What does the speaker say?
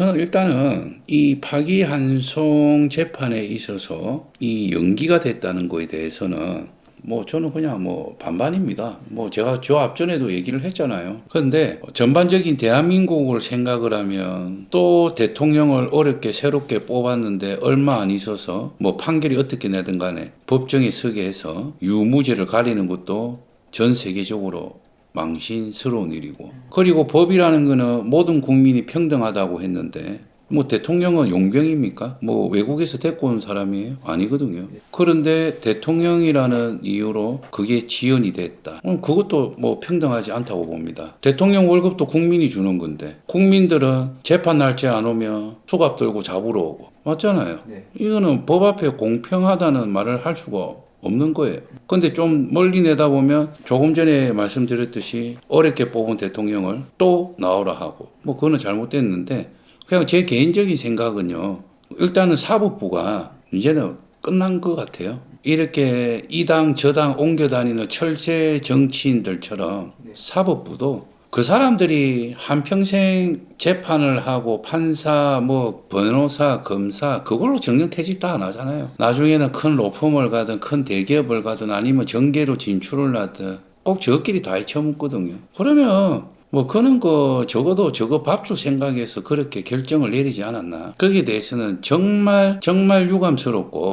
저는 일단은 이 파기환송 재판에 있어서 이 연기가 됐다는 거에 대해서는 뭐 저는 그냥 뭐 반반입니다. 뭐 제가 저 앞전에도 얘기를 했잖아요. 그런데 전반적인 대한민국을 생각을 하면 또 대통령을 어렵게 새롭게 뽑았는데 얼마 안 있어서 뭐 판결이 어떻게 내든 간에 법정에 서게 해서 유무죄를 가리는 것도 전 세계적으로 망신스러운 일이고 그리고 법이라는 거는 모든 국민이 평등하다고 했는데 뭐 대통령은 용병입니까? 뭐 외국에서 데리고 온 사람이에요? 아니거든요. 그런데 대통령이라는 이유로 그게 지연이 됐다. 음, 그것도 뭐 평등하지 않다고 봅니다. 대통령 월급도 국민이 주는 건데 국민들은 재판 날짜 안 오면 수갑 들고 잡으러 오고 맞잖아요. 네. 이거는 법 앞에 공평하다는 말을 할 수가 없는 거예요. 근데 좀 멀리 내다보면 조금 전에 말씀드렸듯이 어렵게 뽑은 대통령을 또 나오라 하고 뭐 그거는 잘못됐는데 그냥 제 개인적인 생각은요. 일단은 사법부가 이제는 끝난 것 같아요. 이렇게 이당 저당 옮겨 다니는 철새 정치인들처럼 네. 사법부도 그 사람들이 한평생 재판을 하고 판사, 뭐 변호사, 검사 그걸로 정년퇴직도 안 하잖아요. 나중에는 큰 로펌을 가든 큰 대기업을 가든 아니면 정계로 진출을 하든 꼭 저끼리 다 헤쳐먹거든요. 그러면 뭐 그런 거 적어도 저거 밥줄 생각해서 그렇게 결정을 내리지 않았나. 거기에 대해서는 정말 정말 유감스럽고